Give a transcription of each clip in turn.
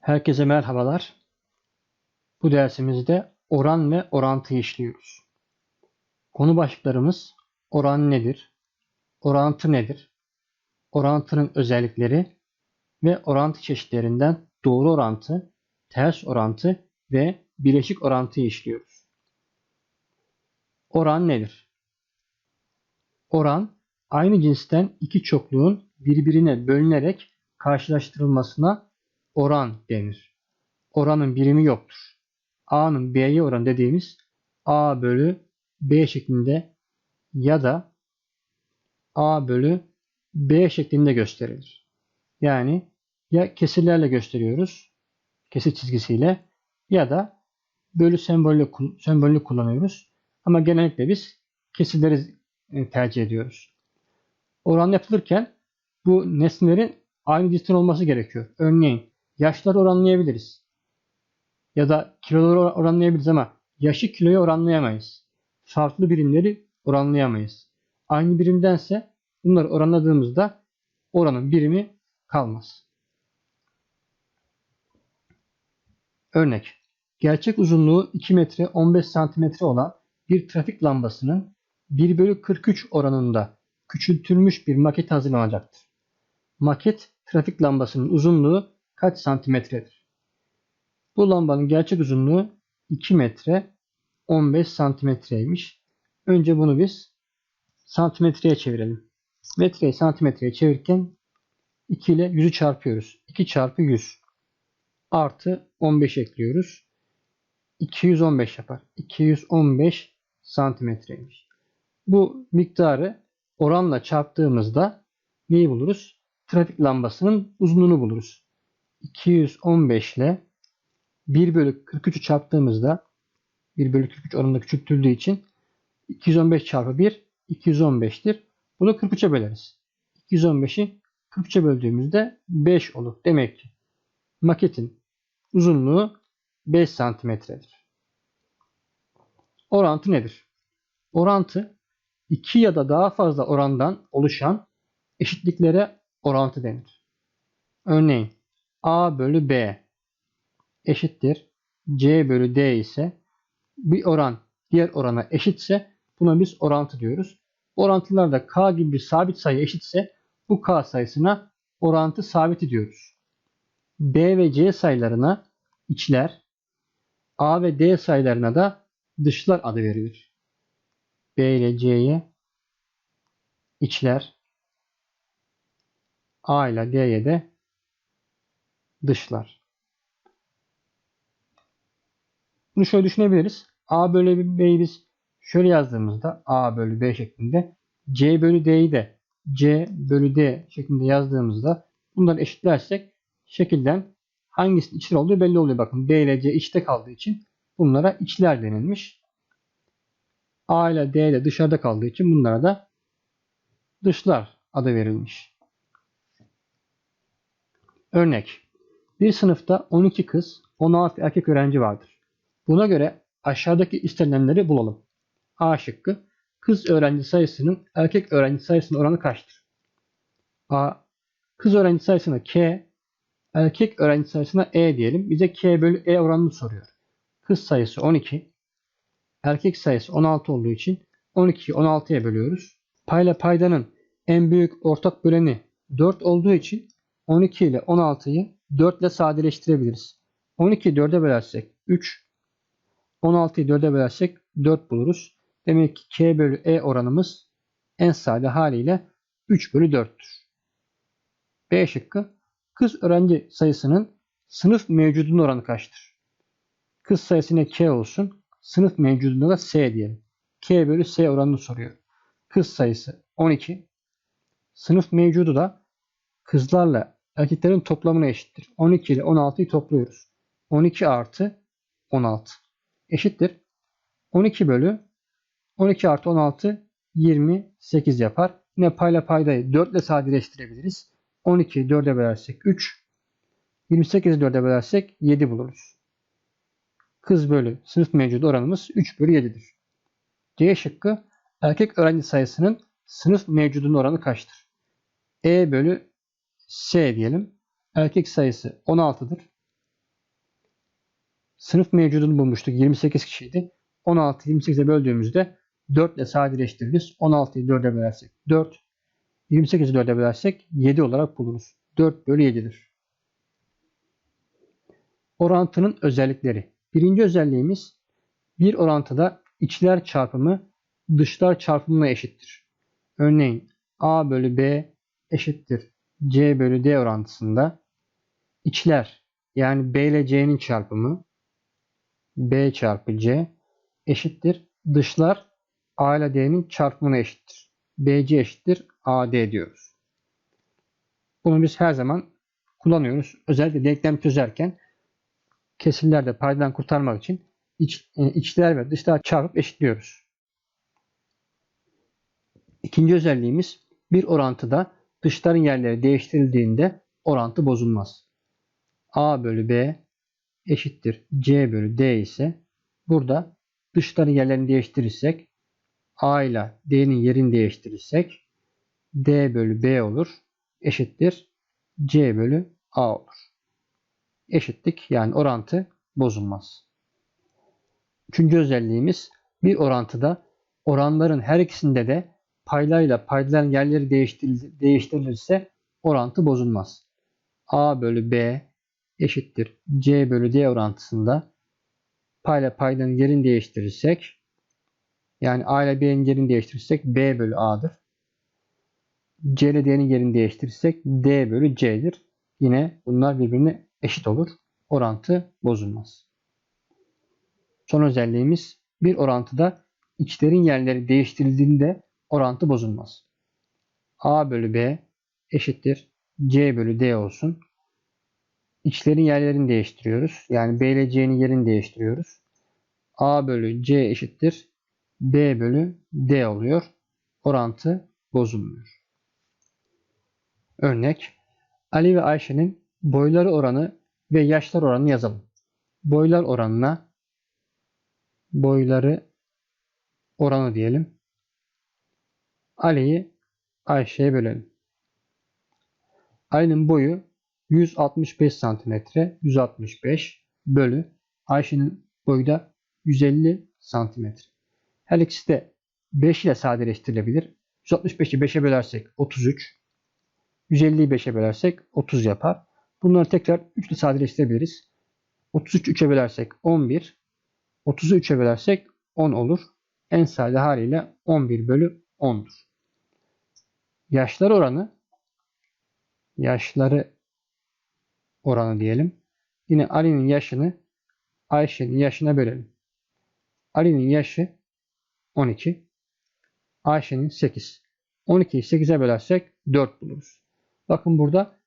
Herkese merhabalar. Bu dersimizde oran ve orantı işliyoruz. Konu başlıklarımız oran nedir? Orantı nedir? Orantının özellikleri ve orantı çeşitlerinden doğru orantı, ters orantı ve bileşik orantıyı işliyoruz. Oran nedir? Oran, aynı cinsten iki çokluğun birbirine bölünerek karşılaştırılmasına oran denir. Oranın birimi yoktur. A'nın B'ye oran dediğimiz A bölü B şeklinde ya da A bölü B şeklinde gösterilir. Yani ya kesirlerle gösteriyoruz, kesir çizgisiyle ya da bölü sembolü, sembolünü kullanıyoruz. Ama genellikle biz kesirleri e, tercih ediyoruz. Oran yapılırken bu nesnelerin aynı cinsten olması gerekiyor. Örneğin yaşları oranlayabiliriz. Ya da kiloları oranlayabiliriz ama yaşı kiloya oranlayamayız. Farklı birimleri oranlayamayız. Aynı birimdense bunları oranladığımızda oranın birimi kalmaz. Örnek. Gerçek uzunluğu 2 metre 15 santimetre olan bir trafik lambasının 1 bölü 43 oranında küçültülmüş bir maket hazırlanacaktır. Maket trafik lambasının uzunluğu kaç santimetredir? Bu lambanın gerçek uzunluğu 2 metre 15 santimetreymiş. Önce bunu biz santimetreye çevirelim. Metreyi santimetreye çevirirken 2 ile 100'ü çarpıyoruz. 2 çarpı 100 artı 15 ekliyoruz. 215 yapar. 215 santimetreymiş. Bu miktarı oranla çarptığımızda neyi buluruz? Trafik lambasının uzunluğunu buluruz. 215 ile 1 bölü 43'ü çarptığımızda 1 bölü 43 oranında küçültüldüğü için 215 çarpı 1 215'tir. Bunu 43'e böleriz. 215'i 43'e böldüğümüzde 5 olur. Demek ki maketin uzunluğu 5 santimetredir. Orantı nedir? Orantı iki ya da daha fazla orandan oluşan eşitliklere orantı denir. Örneğin A bölü B eşittir. C bölü D ise bir oran diğer orana eşitse buna biz orantı diyoruz. Orantılarda K gibi bir sabit sayı eşitse bu K sayısına orantı sabiti diyoruz. B ve C sayılarına içler, A ve D sayılarına da dışlar adı verilir. B ile C'ye içler, A ile D'ye de dışlar. Bunu şöyle düşünebiliriz. A bölü B'yi biz şöyle yazdığımızda A bölü B şeklinde C bölü D'yi de C bölü D şeklinde yazdığımızda bunları eşitlersek şekilden hangisinin içler olduğu belli oluyor. Bakın B ile C içte kaldığı için bunlara içler denilmiş. A ile D de dışarıda kaldığı için bunlara da dışlar adı verilmiş. Örnek. Bir sınıfta 12 kız, 16 erkek öğrenci vardır. Buna göre aşağıdaki istenilenleri bulalım. A şıkkı. Kız öğrenci sayısının erkek öğrenci sayısının oranı kaçtır? A. Kız öğrenci sayısına K, erkek öğrenci sayısına E diyelim. Bize K bölü E oranını soruyor. Kız sayısı 12, erkek sayısı 16 olduğu için 12'yi 16'ya bölüyoruz. Payla paydanın en büyük ortak böleni 4 olduğu için 12 ile 16'yı 4 ile sadeleştirebiliriz. 12'yi 4'e bölersek 3, 16'yı 4'e bölersek 4 buluruz. Demek ki K bölü E oranımız en sade haliyle 3 bölü 4'tür. B şıkkı kız öğrenci sayısının sınıf mevcudunun oranı kaçtır? Kız sayısına K olsun. Sınıf mevcudunda da S diyelim. K bölü S oranını soruyor. Kız sayısı 12. Sınıf mevcudu da kızlarla erkeklerin toplamına eşittir. 12 ile 16'yı topluyoruz. 12 artı 16 eşittir. 12 bölü 12 artı 16 28 yapar. Yine payla paydayı 4 ile sadeleştirebiliriz. 12'yi 4'e bölersek 3. 28'i 4'e bölersek 7 buluruz. Kız bölü sınıf mevcudu oranımız 3 bölü 7'dir. C şıkkı erkek öğrenci sayısının sınıf mevcudunun oranı kaçtır? E bölü S diyelim. Erkek sayısı 16'dır. Sınıf mevcudunu bulmuştuk. 28 kişiydi. 16'yı 28'e böldüğümüzde 4 ile sadeleştiririz. 16'yı 4'e bölersek 4. 28'i 4'e bölersek 7 olarak buluruz. 4 bölü 7'dir. Orantının özellikleri. Birinci özelliğimiz bir orantıda içler çarpımı dışlar çarpımına eşittir. Örneğin A bölü B eşittir C bölü D orantısında içler yani B ile C'nin çarpımı B çarpı C eşittir. Dışlar A ile D'nin çarpımına eşittir. BC eşittir AD diyoruz. Bunu biz her zaman kullanıyoruz. Özellikle denklem çözerken kesirlerde paydadan kurtarmak için iç, e, içler ve dışlar çarpıp eşitliyoruz. İkinci özelliğimiz bir orantıda dışların yerleri değiştirildiğinde orantı bozulmaz. A bölü B eşittir C bölü D ise burada dışların yerlerini değiştirirsek A ile D'nin yerini değiştirirsek D bölü B olur. Eşittir C bölü A olur. Eşitlik yani orantı bozulmaz. Üçüncü özelliğimiz bir orantıda oranların her ikisinde de paylayla paydaların yerleri değiştirilirse orantı bozulmaz. A bölü B eşittir C bölü D orantısında payla paydanın yerini değiştirirsek yani A ile B'nin yerini değiştirirsek B bölü A'dır. C ile D'nin yerini değiştirirsek D bölü C'dir. Yine bunlar birbirine eşit olur. Orantı bozulmaz. Son özelliğimiz bir orantıda içlerin yerleri değiştirildiğinde orantı bozulmaz. A bölü B eşittir C bölü D olsun. İçlerin yerlerini değiştiriyoruz. Yani B ile C'nin yerini değiştiriyoruz. A bölü C eşittir B bölü D oluyor. Orantı bozulmuyor. Örnek Ali ve Ayşe'nin boyları oranı ve yaşlar oranını yazalım. Boylar oranına boyları oranı diyelim. Ali'yi Ayşe'ye bölelim. Ali'nin boyu 165 santimetre 165 bölü Ayşe'nin boyu da 150 santimetre. Her ikisi de 5 ile sadeleştirilebilir. 165'i 5'e bölersek 33. 150'yi 5'e bölersek 30 yapar. Bunları tekrar 3 ile sadeleştirebiliriz. 33 3'e bölersek 11. 30'u 3'e bölersek 10 olur. En sade haliyle 11 bölü 10'dur. Yaşlar oranı yaşları oranı diyelim. Yine Ali'nin yaşını Ayşe'nin yaşına bölelim. Ali'nin yaşı 12. Ayşe'nin 8. 12'yi 8'e bölersek 4 buluruz. Bakın burada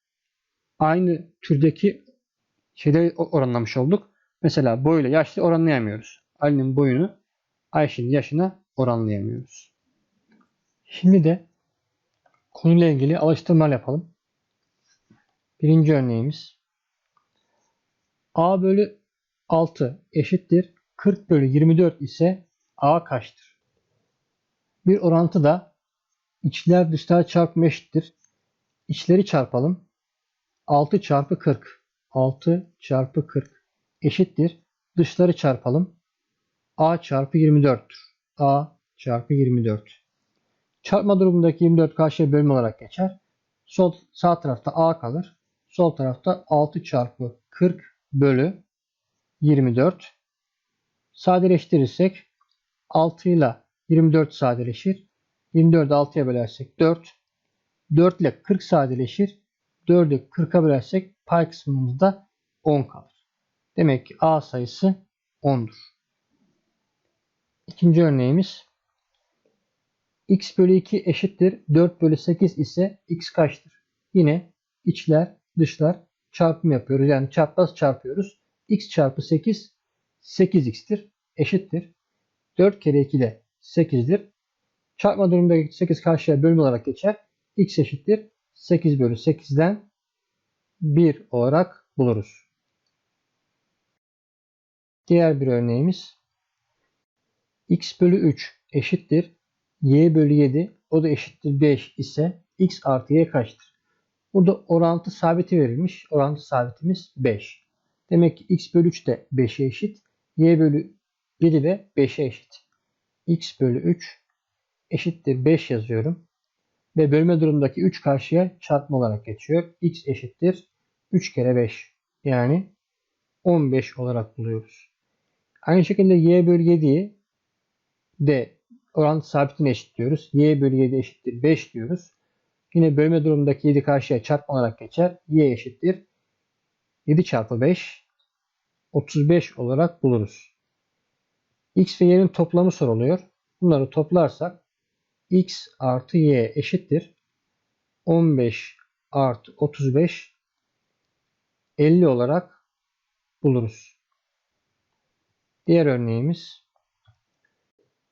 aynı türdeki şeyleri oranlamış olduk. Mesela boyla yaşlı oranlayamıyoruz. Ali'nin boyunu Ayşe'nin yaşına oranlayamıyoruz. Şimdi de konuyla ilgili alıştırmalar yapalım. Birinci örneğimiz A bölü 6 eşittir 40 bölü 24 ise A kaçtır? Bir orantı da içler dışlar çarpımı eşittir. İçleri çarpalım. 6 çarpı 40. 6 çarpı 40 eşittir. Dışları çarpalım. A çarpı 24'tür. A çarpı 24. Çarpma durumundaki 24 karşıya bölme olarak geçer. Sol sağ tarafta A kalır. Sol tarafta 6 çarpı 40 bölü 24. Sadeleştirirsek 6 ile 24 sadeleşir. 24'ü 6'ya bölersek 4. 4 ile 40 sadeleşir. 4'ü 40'a bölersek pay kısmımızda 10 kalır. Demek ki A sayısı 10'dur. İkinci örneğimiz x bölü 2 eşittir 4 bölü 8 ise x kaçtır? Yine içler dışlar çarpım yapıyoruz. Yani çarpmaz çarpıyoruz. x çarpı 8 8x'tir. Eşittir. 4 kere 2 de 8'dir. Çarpma durumunda 8 karşıya bölüm olarak geçer. x eşittir. 8 bölü 8'den 1 olarak buluruz. Diğer bir örneğimiz x bölü 3 eşittir. Y bölü 7 o da eşittir 5 ise x artı y kaçtır? Burada orantı sabiti verilmiş. Orantı sabitimiz 5. Demek ki x bölü 3 de 5'e eşit. y bölü 7 de 5'e eşit. x bölü 3 eşittir 5 yazıyorum. Ve bölme durumundaki 3 karşıya çarpma olarak geçiyor. x eşittir 3 kere 5. Yani 15 olarak buluyoruz. Aynı şekilde y bölü 7'yi de orantı sabitine eşitliyoruz. y bölü 7 eşittir 5 diyoruz. Yine bölme durumundaki 7 karşıya çarpma olarak geçer. y eşittir 7 çarpı 5 35 olarak buluruz. x ve y'nin toplamı soruluyor. Bunları toplarsak x artı y eşittir 15 artı 35 50 olarak buluruz. Diğer örneğimiz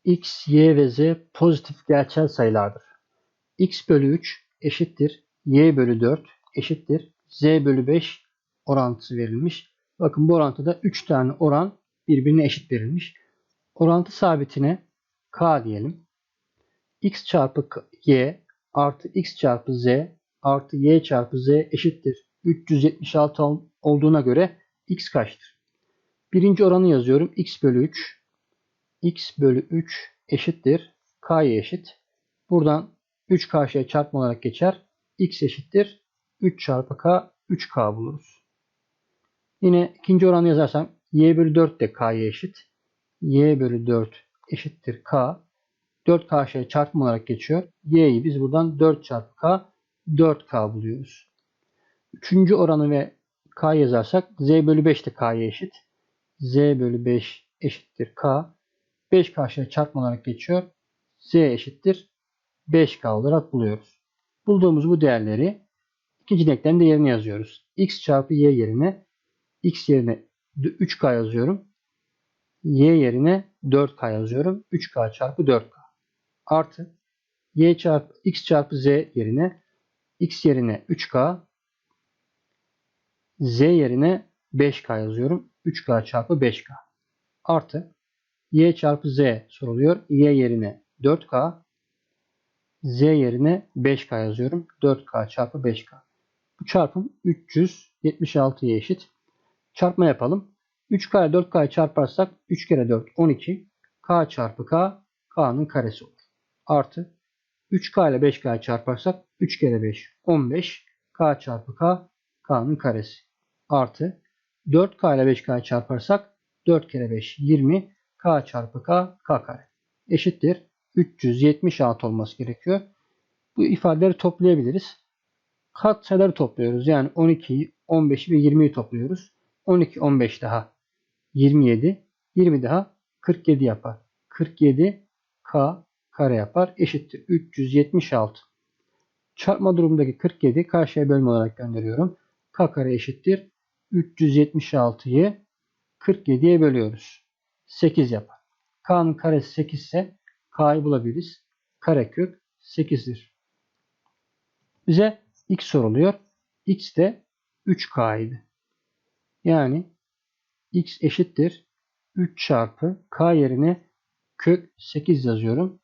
x, y ve z pozitif gerçel sayılardır. x bölü 3 eşittir y bölü 4 eşittir z bölü 5 orantısı verilmiş. Bakın bu orantıda 3 tane oran birbirine eşit verilmiş. Orantı sabitine k diyelim. x çarpı y artı x çarpı z artı y çarpı z eşittir 376 olduğuna göre x kaçtır? Birinci oranı yazıyorum. x bölü 3. x bölü 3 eşittir. k'ya eşit. Buradan 3 karşıya çarpma olarak geçer. x eşittir. 3 çarpı k 3k buluruz. Yine ikinci oranı yazarsam y bölü 4 de k'ya eşit. y bölü 4 eşittir k. 4 karşıya çarpma olarak geçiyor. y'yi biz buradan 4 çarpı k 4k buluyoruz. Üçüncü oranı ve k yazarsak z bölü 5 de k'ya eşit. z bölü 5 eşittir k. 5 karşıya çarpma olarak geçiyor. z eşittir 5k olarak buluyoruz. Bulduğumuz bu değerleri ikinci denklemin değerini yazıyoruz. x çarpı y yerine x yerine 3k yazıyorum. y yerine 4k yazıyorum. 3k çarpı 4k artı y çarpı x çarpı z yerine x yerine 3k z yerine 5k yazıyorum. 3k çarpı 5k artı y çarpı z soruluyor. y yerine 4k z yerine 5k yazıyorum. 4k çarpı 5k. Bu çarpım 376'ya eşit. Çarpma yapalım. 3k ile 4k'yı çarparsak 3 kere 4 12. k çarpı k k'nın karesi olur. Artı 3k ile 5k'yı çarparsak 3 kere 5 15. k çarpı k k'nın karesi. Artı 4k ile 5k'yı çarparsak 4 kere 5 20. k çarpı k k kare. Eşittir. 376 olması gerekiyor. Bu ifadeleri toplayabiliriz. Kat sayıları topluyoruz. Yani 12'yi, 15'i ve 20'yi topluyoruz. 12, 15 daha 27, 20 daha 47 yapar. 47 k kare yapar. Eşittir 376. Çarpma durumundaki 47 karşıya bölme olarak gönderiyorum. k kare eşittir 376'yı 47'ye bölüyoruz. 8 yapar. k'nın karesi 8 ise k'yı bulabiliriz. Karekök 8'dir. Bize x soruluyor. x de 3k idi. Yani x eşittir 3 çarpı k yerine kök 8 yazıyorum.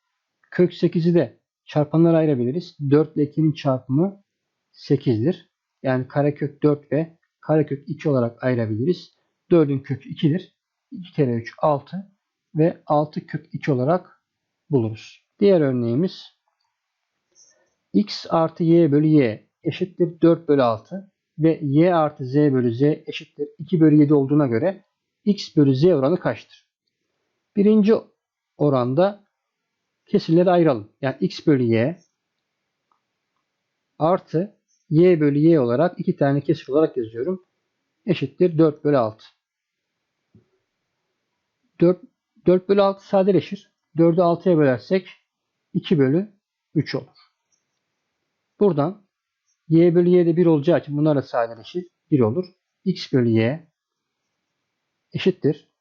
Kök 8'i de çarpanlara ayırabiliriz. 4 ile 2'nin çarpımı 8'dir. Yani karekök 4 ve karekök 2 olarak ayırabiliriz. 4'ün kökü 2'dir. 2 kere 3 6 ve 6 kök 2 olarak buluruz. Diğer örneğimiz x artı y bölü y eşittir 4 bölü 6 ve y artı z bölü z eşittir 2 bölü 7 olduğuna göre x bölü z oranı kaçtır? Birinci oranda kesirleri ayıralım. Yani x bölü y artı y bölü y olarak iki tane kesir olarak yazıyorum. Eşittir 4 bölü 6. 4, 4 bölü 6 sadeleşir. 4'ü 6'ya bölersek 2 bölü 3 olur. Buradan y bölü y de 1 olacağı için bunlar da sadeleşir. 1 olur. x bölü y eşittir.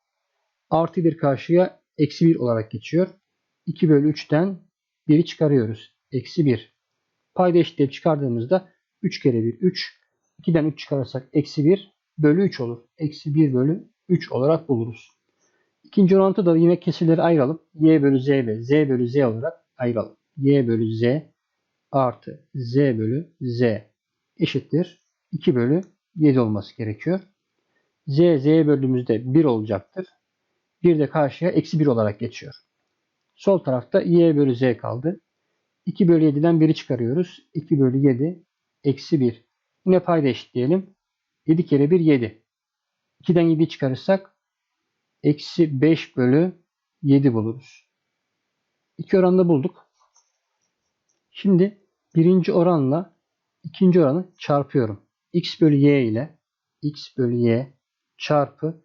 Artı 1 karşıya eksi 1 olarak geçiyor. 2 bölü 3'ten 1'i çıkarıyoruz. Eksi 1. Payda eşitleyip çıkardığımızda 3 kere 1 3. 2'den 3 çıkarırsak eksi 1 bölü 3 olur. Eksi 1 bölü 3 olarak buluruz. İkinci orantı da yine kesirleri ayıralım. y bölü z ve z bölü z olarak ayıralım. y bölü z artı z bölü z eşittir 2 bölü 7 olması gerekiyor. z z'ye böldüğümüzde 1 olacaktır. 1 de karşıya eksi 1 olarak geçiyor. Sol tarafta y bölü z kaldı. 2 bölü 7'den 1'i çıkarıyoruz. 2 bölü 7 eksi 1. Yine payda eşitleyelim. 7 kere 1 7. 2'den 7'yi çıkarırsak eksi 5 bölü 7 buluruz. İki oranda bulduk. Şimdi birinci oranla ikinci oranı çarpıyorum. x bölü y ile x bölü y çarpı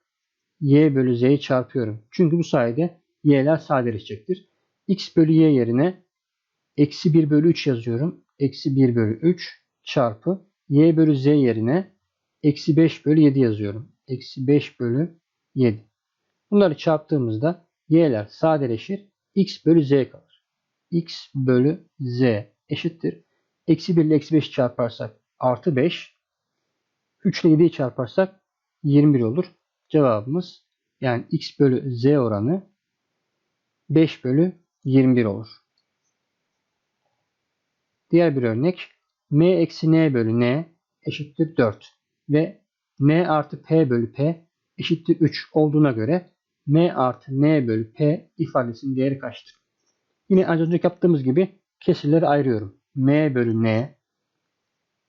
y bölü z'yi çarpıyorum. Çünkü bu sayede y'ler sadeleşecektir. x bölü y yerine eksi 1 bölü 3 yazıyorum. Eksi 1 bölü 3 çarpı y bölü z yerine eksi 5 bölü 7 yazıyorum. Eksi 5 bölü 7. Bunları çarptığımızda y'ler sadeleşir. x bölü z kalır. x bölü z eşittir. Eksi 1 ile eksi 5 çarparsak artı 5. 3 ile 7'yi çarparsak 21 olur. Cevabımız yani x bölü z oranı 5 bölü 21 olur. Diğer bir örnek m eksi n bölü n eşittir 4 ve n artı p bölü p eşittir 3 olduğuna göre m artı n bölü p ifadesinin değeri kaçtır? Yine az önce yaptığımız gibi kesirleri ayırıyorum. m bölü n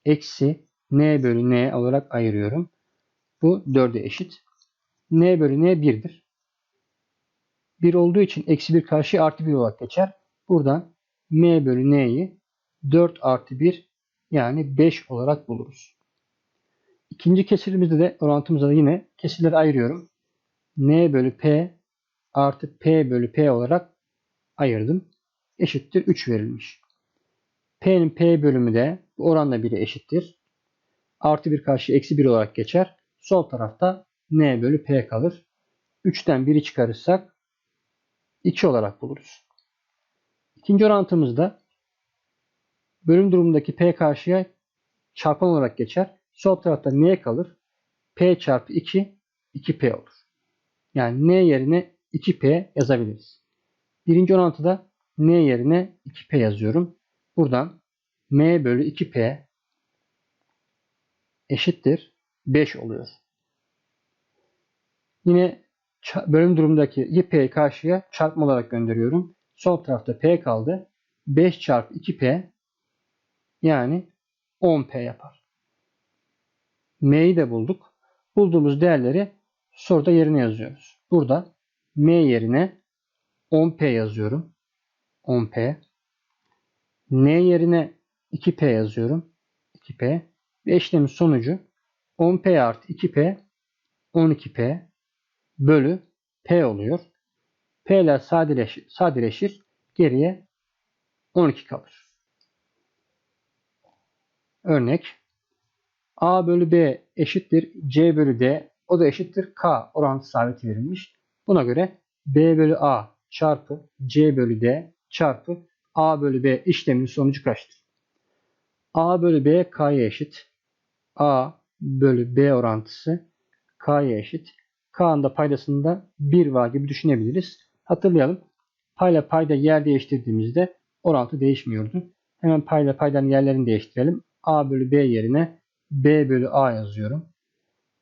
eksi n bölü n olarak ayırıyorum. Bu 4'e eşit. n bölü n 1'dir. 1 olduğu için eksi 1 karşı artı 1 olarak geçer. Buradan m bölü n'yi 4 artı 1 yani 5 olarak buluruz. İkinci kesirimizde de orantımızda da yine kesirleri ayırıyorum. N bölü p artı p bölü p olarak ayırdım. Eşittir 3 verilmiş. p'nin p bölümü de bu oranla 1'e eşittir. Artı 1 karşı eksi 1 olarak geçer. Sol tarafta n bölü p kalır. 3'ten 1'i çıkarırsak 2 olarak buluruz. İkinci orantımızda bölüm durumundaki p karşıya çarpan olarak geçer. Sol tarafta n kalır. p çarpı 2 2p olur. Yani n yerine 2p yazabiliriz. Birinci orantıda n yerine 2p yazıyorum. Buradan m bölü 2p eşittir 5 oluyor. Yine bölüm durumundaki p'yi karşıya çarpma olarak gönderiyorum. Sol tarafta p kaldı. 5 çarpı 2p yani 10p yapar. m'yi de bulduk. Bulduğumuz değerleri soruda yerine yazıyoruz. Burada m yerine 10p yazıyorum. 10p. n yerine 2p yazıyorum. 2p. Ve işlemin sonucu 10p artı 2p 12p bölü p oluyor. P'ler sadeleşir, sadeleşir. Geriye 12 kalır. Örnek A bölü B eşittir C bölü D o da eşittir K orantı sabiti verilmiş. Buna göre B bölü A çarpı C bölü D çarpı A bölü B işleminin sonucu kaçtır? A bölü B K'ya eşit. A bölü B orantısı K'ya eşit. K'nın da paydasında 1 var gibi düşünebiliriz. Hatırlayalım. Payla payda yer değiştirdiğimizde orantı değişmiyordu. Hemen payla paydanın yerlerini değiştirelim. A bölü B yerine B bölü A yazıyorum.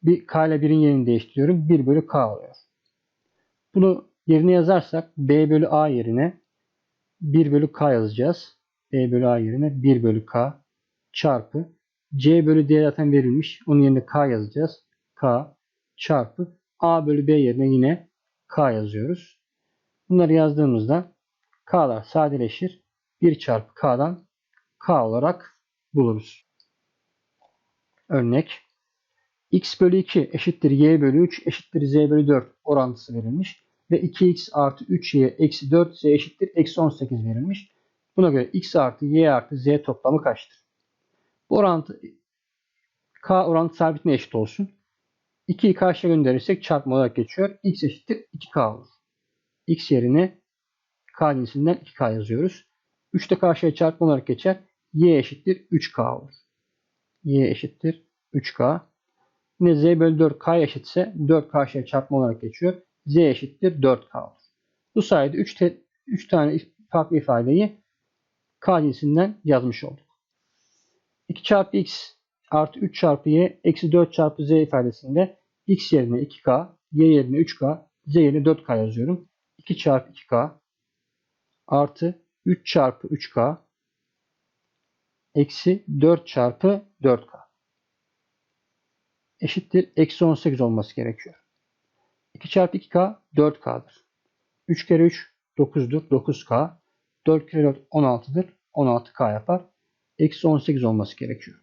Bir K ile 1'in yerini değiştiriyorum. 1 bölü K oluyor. Bunu yerine yazarsak B bölü A yerine 1 bölü K yazacağız. B bölü A yerine 1 bölü K çarpı C bölü D zaten verilmiş. Onun yerine K yazacağız. K çarpı A bölü B yerine yine K yazıyoruz. Bunları yazdığımızda K'lar sadeleşir. 1 çarpı K'dan K olarak buluruz. Örnek x bölü 2 eşittir y bölü 3 eşittir z bölü 4 orantısı verilmiş. Ve 2x artı 3y eksi 4z eşittir eksi 18 verilmiş. Buna göre x artı y artı z toplamı kaçtır? Bu orantı k orantı sabitine eşit olsun. 2'yi karşıya gönderirsek çarpma olarak geçiyor. x eşittir 2k olur. x yerine k cinsinden 2k yazıyoruz. 3 de karşıya çarpma olarak geçer. y eşittir 3k olur. y eşittir 3k. Yine z bölü 4 k eşitse 4 karşıya çarpma olarak geçiyor. z eşittir 4k olur. Bu sayede 3, te, 3 tane farklı ifadeyi k cinsinden yazmış olduk. 2 çarpı x artı 3 çarpı y eksi 4 çarpı z ifadesinde x yerine 2k, y yerine 3k, z yerine 4k yazıyorum. 2 çarpı 2k artı 3 çarpı 3k eksi 4 çarpı 4k eşittir. Eksi 18 olması gerekiyor. 2 çarpı 2k 4k'dır. 3 kere 3 9'dur. 9k. 4 kere 4 16'dır. 16k yapar. Eksi 18 olması gerekiyor.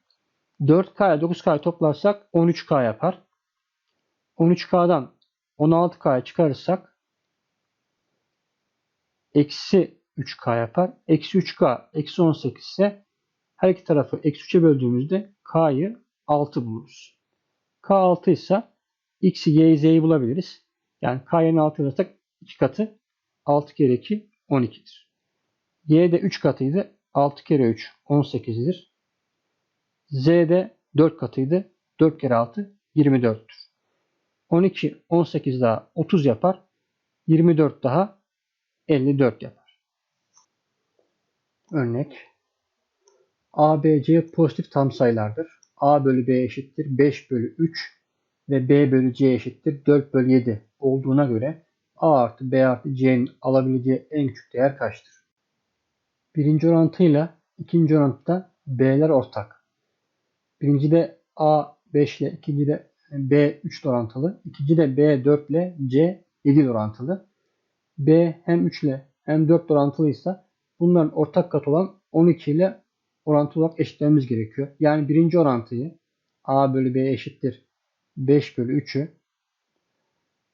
4k ile 9k'yı toplarsak 13k yapar. 13k'dan 16k'ya çıkarırsak eksi 3k yapar. Eksi 3k eksi 18 ise her iki tarafı eksi 3'e böldüğümüzde k'yı 6 buluruz. K 6 ise x'i y'yi z'yi bulabiliriz. Yani k yerine 6 yazarsak 2 katı 6 kere 2 12'dir. y de 3 katıydı. 6 kere 3 18'dir. z de 4 katıydı. 4 kere 6 24'tür. 12 18 daha 30 yapar. 24 daha 54 yapar. Örnek A, B, C pozitif tam sayılardır. A bölü B eşittir 5 bölü 3 ve B bölü C eşittir 4 bölü 7 olduğuna göre A artı B artı C'nin alabileceği en küçük değer kaçtır? Birinci orantıyla ikinci orantıda B'ler ortak. Birincide A 5 ile ikincide B 3 orantılı. İkincide B 4 ile C 7 orantılı. B hem 3 ile hem 4 orantılıysa bunların ortak kat olan 12 ile orantılı olarak eşitlememiz gerekiyor. Yani birinci orantıyı A bölü B eşittir 5 bölü 3'ü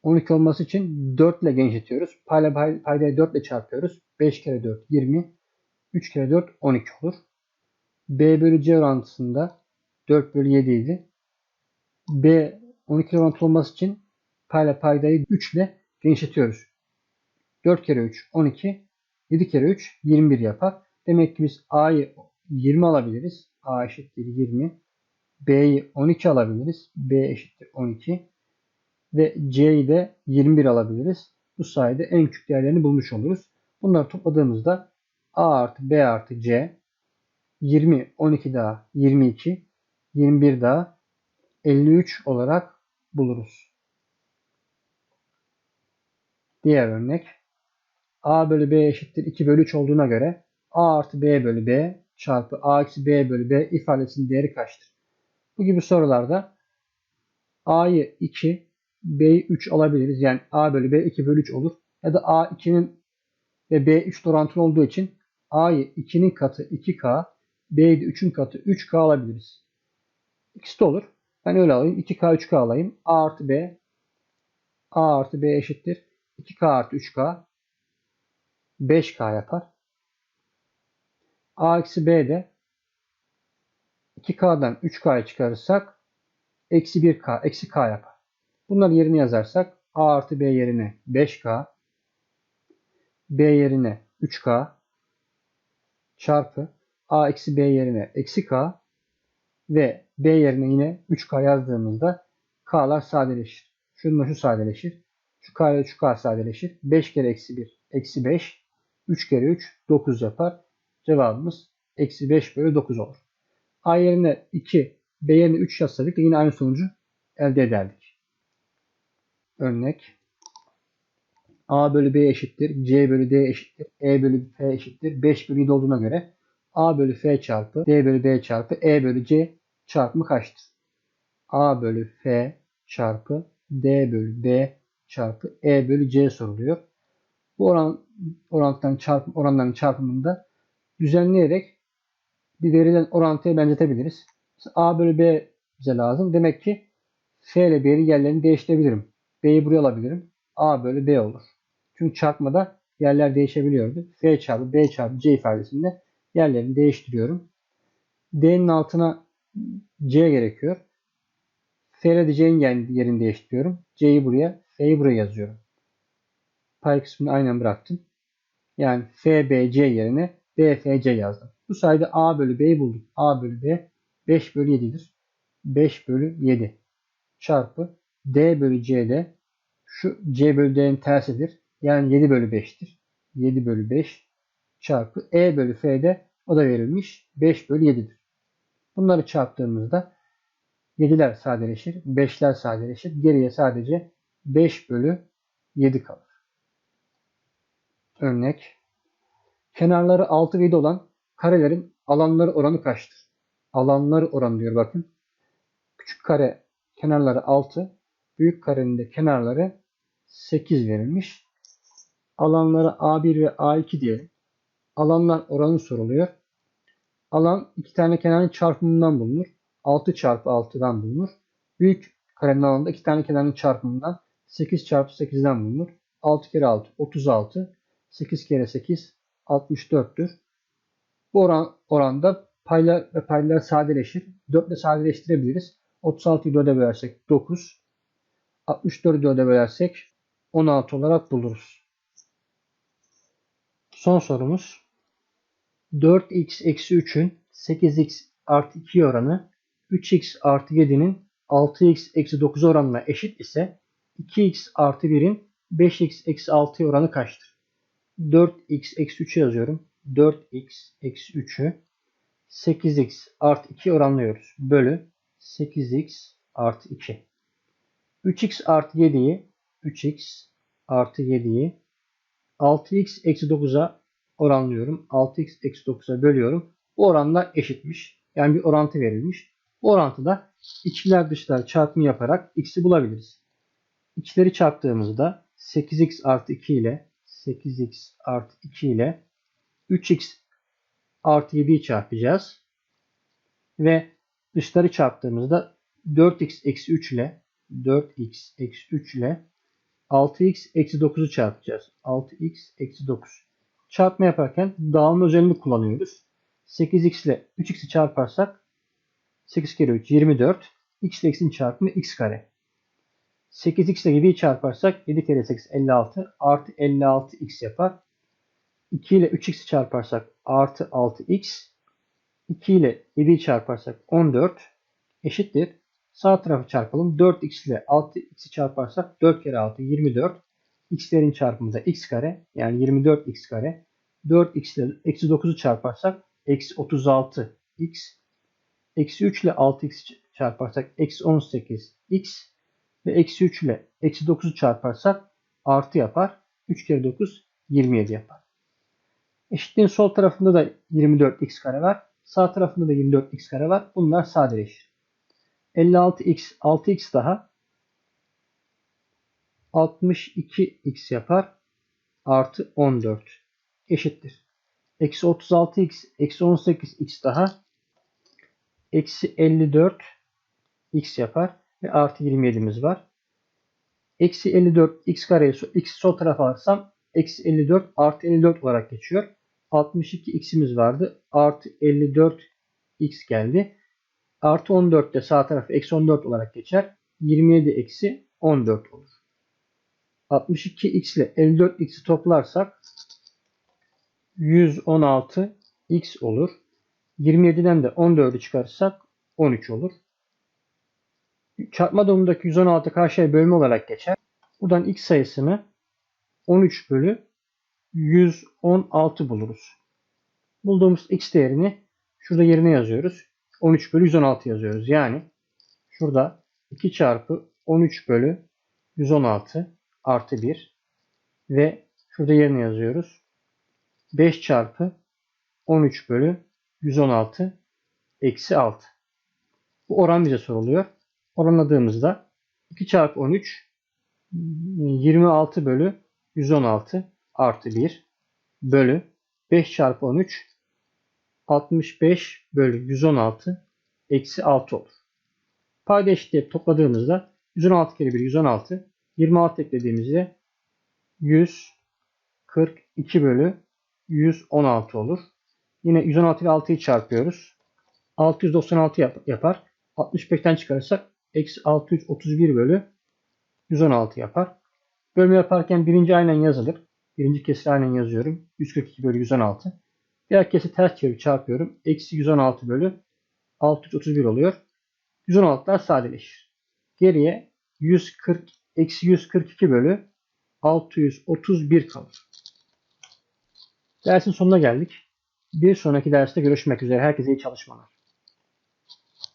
12 olması için 4 ile genişletiyoruz. Payla paydayı 4 ile çarpıyoruz. 5 kere 4 20. 3 kere 4 12 olur. B bölü C orantısında 4 bölü 7 idi. B 12 orantılı olması için payla paydayı 3 ile genişletiyoruz. 4 kere 3 12. 7 kere 3 21 yapar. Demek ki biz A'yı 20 alabiliriz. A eşittir 20. B'yi 12 alabiliriz. B eşittir 12. Ve C'yi de 21 alabiliriz. Bu sayede en küçük değerlerini bulmuş oluruz. Bunları topladığımızda A artı B artı C 20, 12 daha 22, 21 daha 53 olarak buluruz. Diğer örnek A bölü B eşittir 2 bölü 3 olduğuna göre A artı B bölü B çarpı A eksi B bölü B ifadesinin değeri kaçtır? Bu gibi sorularda A'yı 2, B'yi 3 alabiliriz. Yani A bölü B 2 bölü 3 olur. Ya da A 2'nin ve B 3 orantılı olduğu için A'yı 2'nin katı 2K, B'yi de 3'ün katı 3K alabiliriz. İkisi de olur. Ben öyle alayım. 2K 3K alayım. A artı B A artı B eşittir. 2K artı 3K 5K yapar. A eksi B de 2K'dan 3K'yı çıkarırsak eksi 1K, eksi K yapar. Bunları yerine yazarsak A artı B yerine 5K, B yerine 3K çarpı A eksi B yerine eksi K ve B yerine yine 3K yazdığımızda K'lar sadeleşir. Şununla şu sadeleşir. Şu K ile şu K sadeleşir. 5 kere eksi 1 eksi 5. 3 kere 3 9 yapar. Cevabımız eksi 5 bölü 9 olur. A yerine 2, B yerine 3 yazsaydık yine aynı sonucu elde ederdik. Örnek A bölü B eşittir, C bölü D eşittir, E bölü F eşittir, 5 bölü 7 olduğuna göre A bölü F çarpı D bölü D çarpı E bölü C çarpımı kaçtır? A bölü F çarpı D bölü B çarpı E bölü C soruluyor. Bu oran, orantıların çarpım, oranların çarpımında düzenleyerek bir verilen orantıya benzetebiliriz. A bölü B bize lazım. Demek ki F ile B'nin yerlerini değiştirebilirim. B'yi buraya alabilirim. A bölü B olur. Çünkü çarpmada yerler değişebiliyordu. F çarpı B çarpı C ifadesinde yerlerini değiştiriyorum. D'nin altına C gerekiyor. F ile de C'nin yerini değiştiriyorum. C'yi buraya, F'yi buraya yazıyorum. Pay kısmını aynen bıraktım. Yani F, B, C yerine B, F, C yazdım. Bu sayede A bölü B'yi bulduk. A bölü B 5 bölü 7'dir. 5 bölü 7 çarpı D bölü C'de şu C bölü D'nin tersidir. Yani 7 bölü 5'tir. 7 bölü 5 çarpı E bölü F'de o da verilmiş. 5 bölü 7'dir. Bunları çarptığımızda 7'ler sadeleşir. 5'ler sadeleşir. Geriye sadece 5 bölü 7 kalır. Örnek. Kenarları 6 ve 7 olan karelerin alanları oranı kaçtır? Alanları oranı diyor bakın. Küçük kare kenarları 6. Büyük karenin de kenarları 8 verilmiş. Alanları A1 ve A2 diyelim. Alanlar oranı soruluyor. Alan iki tane kenarın çarpımından bulunur. 6 çarpı 6'dan bulunur. Büyük karenin alanında iki tane kenarın çarpımından 8 çarpı 8'den bulunur. 6 kere 6 36. 8 kere 8 64'tür. Bu oran, oranda paylar ve paylar sadeleşir. 4 ile sadeleştirebiliriz. 36'yı 4'e bölersek 9. 64'ü 4'e bölersek 16 olarak buluruz. Son sorumuz. 4x eksi 3'ün 8x artı 2 oranı 3x artı 7'nin 6x eksi 9 oranına eşit ise 2x artı 1'in 5x eksi 6 oranı kaçtır? 4x eksi 3'ü yazıyorum. 4x eksi 3'ü 8x artı 2 oranlıyoruz. Bölü 8x artı 2. 3x artı 7'yi 3x artı 7'yi 6x eksi 9'a oranlıyorum. 6x eksi 9'a bölüyorum. Bu oranlar eşitmiş. Yani bir orantı verilmiş. Bu orantıda içler dışlar çarpımı yaparak x'i bulabiliriz. İçleri çarptığımızda 8x artı 2 ile 8x artı 2 ile 3x artı 7'yi çarpacağız. Ve dışları çarptığımızda 4x eksi 3 ile 4x eksi 3 ile 6x eksi 9'u çarpacağız. 6x eksi 9. Çarpma yaparken dağılma özelliğini kullanıyoruz. 8x ile 3x'i çarparsak 8 kere 3 24. x ile x'in çarpımı x kare. 8x ile 7'yi çarparsak 7 kere 8 56 artı 56x yapar. 2 ile 3x'i çarparsak artı 6x. 2 ile 7'yi çarparsak 14 eşittir. Sağ tarafı çarpalım. 4x ile 6x'i çarparsak 4 kere 6 24. x'lerin çarpımı da x kare yani 24x kare. 4x ile eksi 9'u çarparsak eksi 36x. Eksi 3 ile 6x çarparsak eksi 18x. Ve eksi 3 ile eksi 9'u çarparsak artı yapar. 3 kere 9 27 yapar. Eşitliğin sol tarafında da 24x kare var. Sağ tarafında da 24x kare var. Bunlar sadeleşir. 56x 6x daha 62x yapar. Artı 14 eşittir. Eksi 36x eksi 18x daha eksi 54 x yapar ve artı 27'miz var. Eksi 54 x kareyi x sol tarafa alırsam eksi 54 artı 54 olarak geçiyor. 62 x'imiz vardı. Artı 54 x geldi. Artı 14 de sağ tarafı eksi 14 olarak geçer. 27 eksi 14 olur. 62 x ile 54 x'i toplarsak 116 x olur. 27'den de 14'ü çıkarırsak 13 olur. Çarpma durumundaki 116 karşıya bölme olarak geçer. Buradan x sayısını 13 bölü 116 buluruz. Bulduğumuz x değerini şurada yerine yazıyoruz. 13 bölü 116 yazıyoruz. Yani şurada 2 çarpı 13 bölü 116 artı 1 ve şurada yerine yazıyoruz. 5 çarpı 13 bölü 116 eksi 6. Bu oran bize soruluyor. Oranladığımızda 2 çarpı 13 26 bölü 116 artı 1 bölü 5 çarpı 13 65 bölü 116 eksi 6 olur. Payda eşitliği topladığımızda 116 kere 1 116 26 eklediğimizde 142 bölü 116 olur. Yine 116 ile 6'yı çarpıyoruz. 696 yap yapar. 65'ten çıkarırsak eksi 631 bölü 116 yapar. Bölme yaparken birinci aynen yazılır. Birinci kesir aynen yazıyorum. 142 bölü 116. Diğer kesir ters çevirip çarpıyorum. Eksi 116 bölü 631 oluyor. 116'lar sadeleşir. Geriye 140 eksi 142 bölü 631 kalır. Dersin sonuna geldik. Bir sonraki derste görüşmek üzere. Herkese iyi çalışmalar.